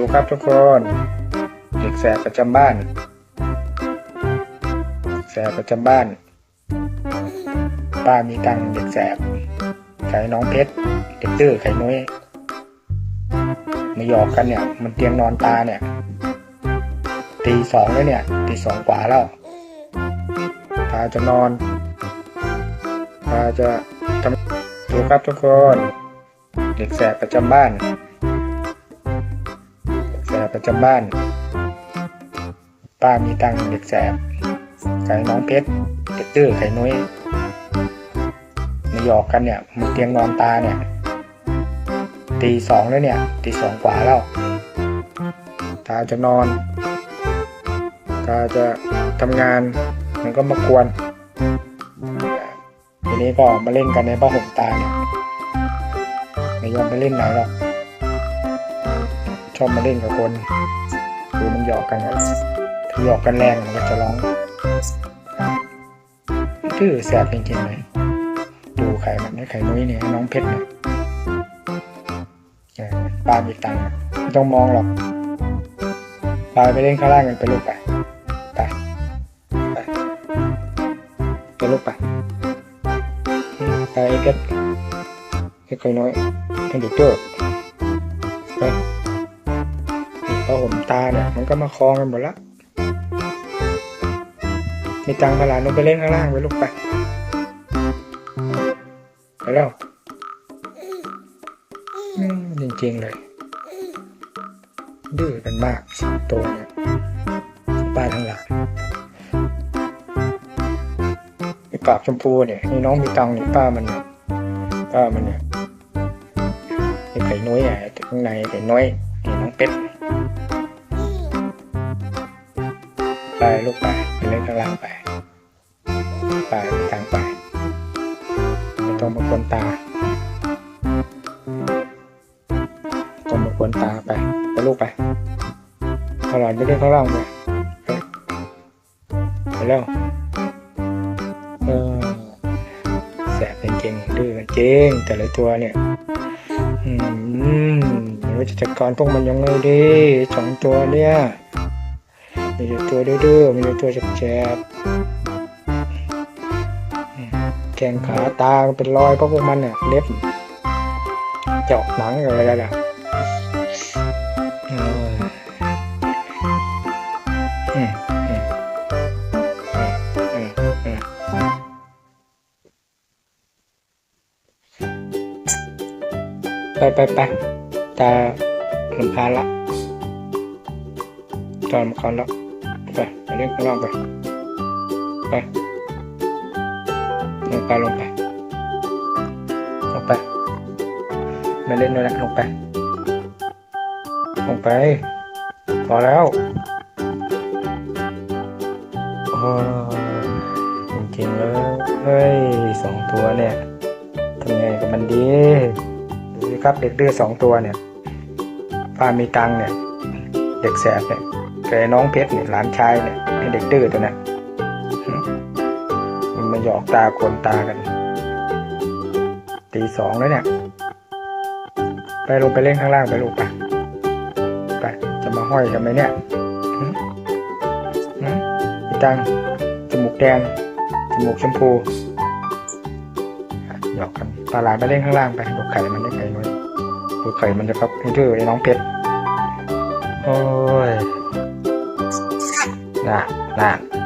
ดูครับทุกคนเด็กแสบประจำบ้าน แสบประจำบ้าน ป้ามีตังเด็กแสบไข่น้องเพชรเด็กตื้อไข่นุ้ยมาหยอกกันเนี่ย มันเตียงนอนตาเนี่ย ตีสองแล้วเนี่ย ตีสองกว่าแล้วตาจะนอนตาจะทำดูครับทุกคน เด็กแสบประจำบ้าน ประจำบ้าน ป้ามีตังเด็กแสบไข่น้องเพชรเด็กตื้อไข่นุ้ยมาหยอกกันเนี่ยมันเตียงนอนตาเนี่ย ตีสองแล้วเนี่ยตีสองกว่าแล้ว ตาจะนอน ตาจะทำงานมันก็มากวนทีนี้ก็มาเล่นกันในผ้าห่มตาเนี่ยไม่ยอมไปเล่นไหนหรอก ชอบมาเล่นกับคนคือมันหยอกกันอะถ้าหยอกกันแรงมันก็จะร้องดื้อแสบจริงๆเลยดูไข่มันนี่ไข่นุ้ยเนี่ยน้องเพชรเนี่ยปลามีตังค์ไม่ต้องมองหรอกปลาไปเล่นข้างล่างกันไปลูกไปไปไปไปลูกไปไปไอ้เพชรไอ้ไข่น้อยไอ้เด็กเด้อไป พอผมตาเนี่ยมันก็มาคลองกันหมดละมีตังค์พลานุไปเล่นข้างล่างไปลูกไปไปแล้วจริงๆเลย ดื้อกันมากสองตัวเนี่ยป้าทั้งหลายไอ้ปากชมพูเนี่ยนี่น้องมีตังนี่ป้ามันเนี่ยป้ามันเนี่ยไอ้ไข่น้อยอะข้างในไข่น้อยนี่น้องเป็ด ไปลูกไปไปเล่นข้างล่างไปไปทางไปไม่ต้องมากวนตาต้องมากวนตาไปไปลูกไปขลานไปเล่นข้างล่างไปไปแล้วเออแสบจริงๆดื้อกันจริงแต่ละตัวเนี่ยอืมไม่รู้จะจัดการพวกมันยังไงดีสองตัวเนี่ย มีแต่ตัวดื้อๆมีแต่ตัวแฉบๆแขนขาตาเป็นรอยเพราะพวกมันเนี่ยเล็บเจาะหนังอะไรกันอะไปไปไปตาลำคาญละตามกันแล้ว เล่นข้างล่างไป ไปลงไปลงไปลงไปไม่เล่นด้วยแล้วลงไป ลงไป พอแล้วโอ้จริงๆเลยเฮ้ยสองตัวเนี่ยทำไงกับมันดีดูสิครับเด็กดื้อสองตัวเนี่ยป้ามีตังเนี่ย เด็กแสบเนี่ยแกน้องเพชรเนี่ยหลานชายเนี่ย ไอเด็กดื้อตัวเนี้ยมันมาหยอกตาคนตากัน ตีสองแล้วเนี่ย ไปลงไปเล่นข้างล่างไปลูกไปไปจะมาห้อยกันไหมเนี่ยอีตังจมูกแดงจมูกชมพูหยอกกันปลาหลานไปเล่นข้างล่างไปดูไข่มันได้ไข่น้อยดูไข่มันจะครับให้ดื้อไอ้น้องเพชรโอ้ย น่ะน่ะ